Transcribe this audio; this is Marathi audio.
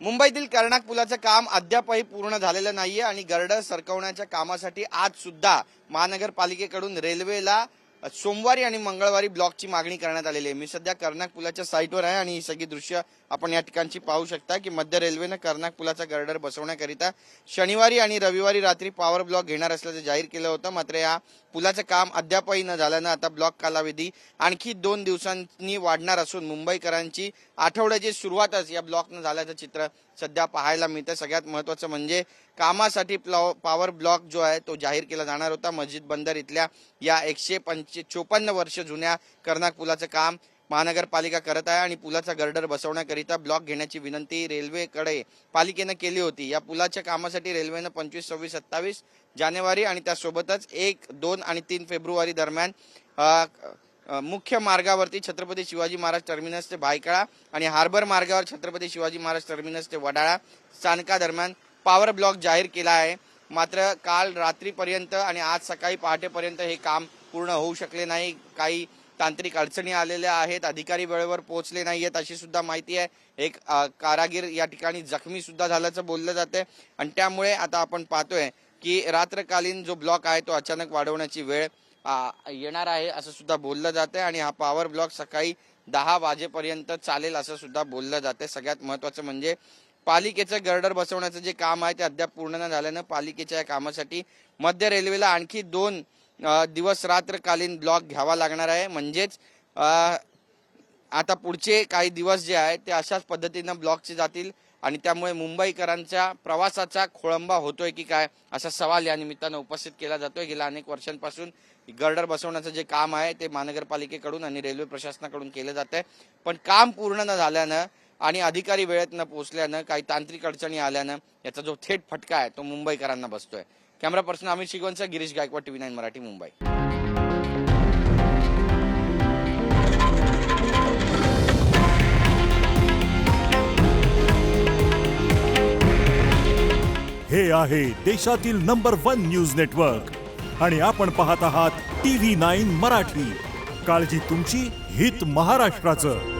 मुंबईतील कर्णाक पुलाचं काम अद्यापही पूर्ण झालेलं नाहीये आणि गर्डर सरकवण्याच्या कामासाठी आज सुद्धा महानगरपालिकेकडून रेल्वेला सोमवारी आणि मंगळवारी ब्लॉकची मागणी करण्यात आलेली आहे. मी सध्या कर्नाक पुलाच्या साईटवर आहे आणि ही सगळी दृश्य आपण या ठिकाणची पाहू शकता की मध्य रेल्वेनं कर्नाक पुलाचा गर्डर बसवण्याकरिता शनिवारी आणि रविवारी रात्री पॉवर ब्लॉक घेणार असल्याचं जाहीर केलं होतं. मात्र या पुलाचं काम अद्यापही न झाल्यानं आता ब्लॉक कालावधी आणखी दोन दिवसांनी वाढणार असून मुंबईकरांची आठवड्याची सुरुवातच या ब्लॉकनं झाल्याचं चित्र सध्या पाहायला मिळतं सगळ्यात महत्वाचं म्हणजे कामासाठी प्लॉ पॉवर ब्लॉक जो आहे तो जाहीर केला जाणार होता. मस्जिद बंदर इथल्या या एकशे पंच चोपन्न वर्ष जुन्या कर्नाक पुलाचं काम महानगरपालिका करत आहे आणि पुलाचा गर्डर बसवण्याकरिता ब्लॉक घेण्याची विनंती रेल्वेकडे पालिकेनं केली होती. या पुलाच्या कामासाठी रेल्वेनं पंचवीस सव्वीस सत्तावीस जानेवारी आणि त्यासोबतच एक दोन आणि तीन फेब्रुवारी दरम्यान मुख्य मार्गावरती छत्रपती शिवाजी महाराज टर्मिनस ते भायखळा आणि हार्बर मार्गावर छत्रपती शिवाजी महाराज टर्मिनस ते वडाळा स्थानकादरम्यान पॉवर ब्लॉक जाहीर केला आहे. मात्र काल रात्रीपर्यंत आणि आज सकाळी पहाटेपर्यंत हे काम पूर्ण होऊ शकले नाही. काही तांत्रिक अडचणी आलेल्या आहेत. अधिकारी वेळेवर पोहोचले नाही आहेत अशी सुद्धा माहिती आहे. एक कारागीर या ठिकाणी जखमी सुद्धा झाल्याचं बोललं जाते आणि त्यामुळे आता आपण पाहतोय की रात्रकालीन जो ब्लॉक आहे तो अचानक वाढवण्याची वेळ येणार आहे असं सुद्धा बोललं जाते आणि हा पॉवर ब्लॉक सकाळी दहा वाजेपर्यंत चालेल असं सुद्धा बोललं जाते सगळ्यात महत्वाचं म्हणजे पालिकेचं गर्डर बसवण्याचं जे काम आहे ते अद्याप पूर्ण न झाल्यानं पालिकेच्या या कामासाठी मध्य रेल्वेला आणखी दोन दिवस रात्रकालीन ब्लॉक घ्यावा लागणार आहे. म्हणजेच आता पुढचे काही दिवस जे आहे ते अशाच पद्धतीनं ब्लॉकचे जातील आणि त्यामुळे मुंबईकरांच्या प्रवासाचा खोळंबा होतोय की काय असा सवाल या निमित्तानं उपस्थित केला जातोय. गेल्या अनेक वर्षांपासून गर्डर बसवण्याचं जे काम आहे ते महानगरपालिकेकडून आणि रेल्वे प्रशासनाकडून केलं जात आहे पण काम पूर्ण न झाल्यानं आणि अधिकारी वेळेत न पोहोचल्यानं काही तांत्रिक अडचणी आल्यानं याचा जो थेट फटका आहे तो मुंबईकरांना बसतोय. कॅमेरा पर्सन अमित शिगवंचा गिरीश गायकवाड टीव्ही नाईन मराठी मुंबई. हे आहे देशातील नंबर वन न्यूज नेटवर्क आणि आपण पाहत आहात टी व्ही नाईन मराठी. काळजी तुमची हित महाराष्ट्राचं.